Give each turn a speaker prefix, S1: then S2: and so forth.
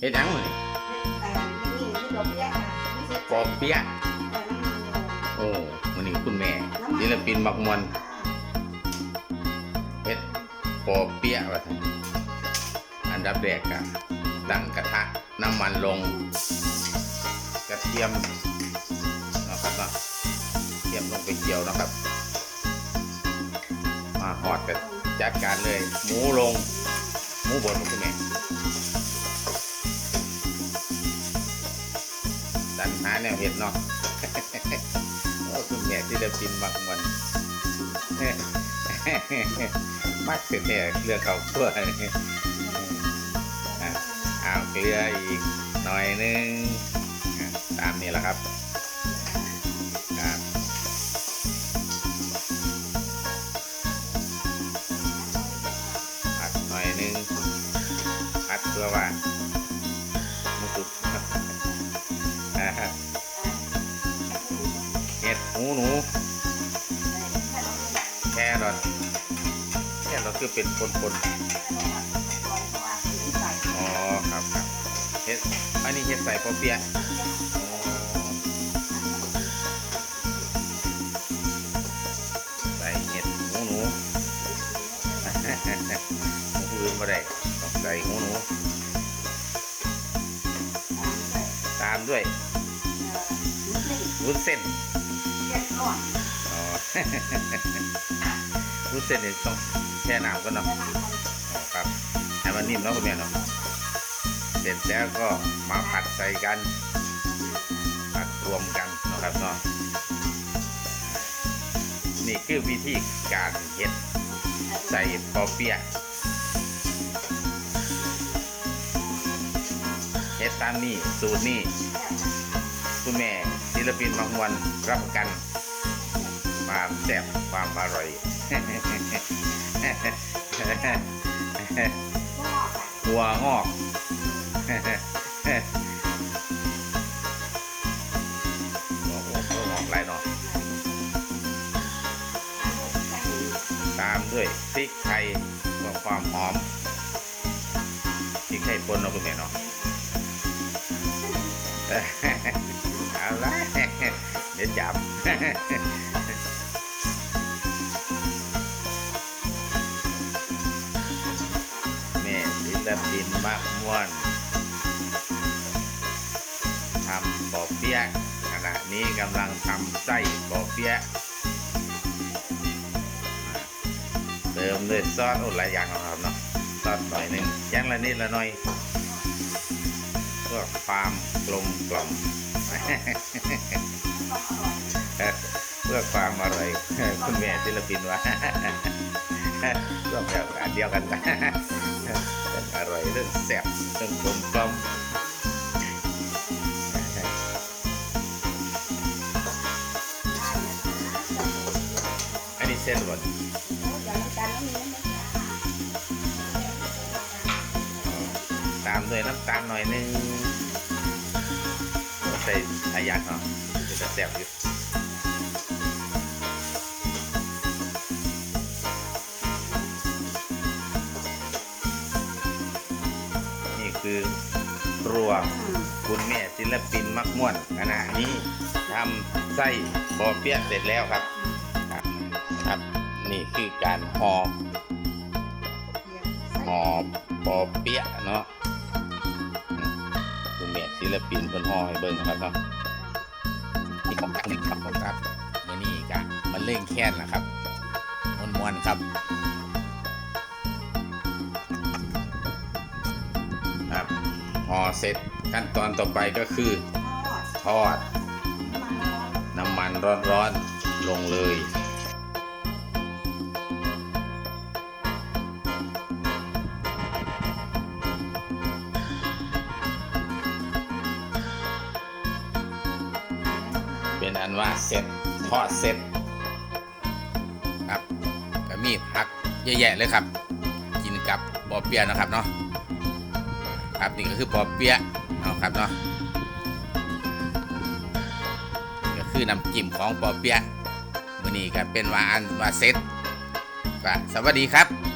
S1: เฮ็ดหยังมื้อนี้
S2: แต่นี่นี่ดอกเบี้ย
S1: ปอเปี๊ยะ
S2: แต่น้ำมันลง
S1: โอ้มื้อนี้คุณแม่ศิลปินมักมวนเฮ็ดปอเปี๊ยะว่าซั่นอันดับแรกก็ตั้งกระทะน้ำมันลง กระเทียมนะครับเนาะเทียมลงไปเจียวนะครับ มาหอดกันจัดการเลย หมูลง หมูบดของคุณแม่ เนาะโอ้คุณแม่ที่ได้ปินมักมันมักเสียแท้เรือเขาทั่วอะอ้าวเกลืออีกหน่อยนึงตามนี้แหละครับครับผัดหน่อยนึงผัดเพื่อว่า นูหนูแครอทแครอทคือเป็นคนๆอ๋อครับครับเฮ็ดอันนี้เฮ็ดใส่ปอเปียะใส่เห็ดหูหนูหูอื่นบ่ได้ต้องใส่หูหนู ตามด้วยวุ้นเส้น อ๋อวุ้เส้นนี่ต้องแช่น้ำก่อนเนาะอ๋อครับให้มันนิ่มเนาะคุณแม่เนาะเสร็จแล้วก็มาผัดใส่กัน ผัดรวมกันนะครับเนาะนี่คือวิธีการเฮ็ดใส่ปอเปี๊ยะเฮ็ดตามนี่สูตรนี่ คุณแม่ศิลปินบางวันรับประกัน ความแซ่บความอร่อย หัวงอกหัวหัวหัวงอกหลายเนาะตามด้วยพริกไทยเพื่อความหอมพริกไทยป่นเนาะคุณแม่เนาะเอาละเดี๋ยวจับ ม่ศิลปินมากม่วนทำบ่อเปี๊ยขณะนี้กำลังทำไส้บ่อเปี๊ยเติมด้วยซอสโอ้หลายอย่างนะครับเนาะซอสหน่อยหนึ่งย่างละนิดละหน่อยเพื่อความกลมกล่อมเพื่อความอร่อยคุณแม่ศิลปินว่าร่วมแบบอันเดียวกันนะ ร่อร่อยเรื่องแซ่บเรื่องกลมกล่อมอันนี้เส้นบดตามด้วยน้ำตาลหน่อยนึงใส่อายากเนาะจะแซ่บอยู่ คือครัวคุณแม่ศิลปินมักม่วนขณะนี้ทำไส้บอเปี๊ยะเสร็จแล้วครับ ครับนี่คือการห่อห่อปอเปี๊ยะเนาะคุณแม่ศิลปินเพิ่นห่อให้เบิ่งนะครับเนาะนี่ของครับนี่ครับของครับมื่อนี้กะมันเล่งแค้นนะครับมวนๆครับ ห่อเสร็จขั้นตอนต่อไปก็คือทอด น้ำมันร้อนๆลงเลยเป็นอันว่าเสร็จทอดเสร็จครับก็มีผักเยอะแยะเลยครับ กินกับปอเปียนะครับเนาะ ครับนี่ก็คือปอเปี๊ยะเนาะครับเนาะก็คือน้ำจิ้มของปอเปี๊ยะมื้อนี้ก็เป็นว่าอันว่าเสร็จก็สวัสดีครับ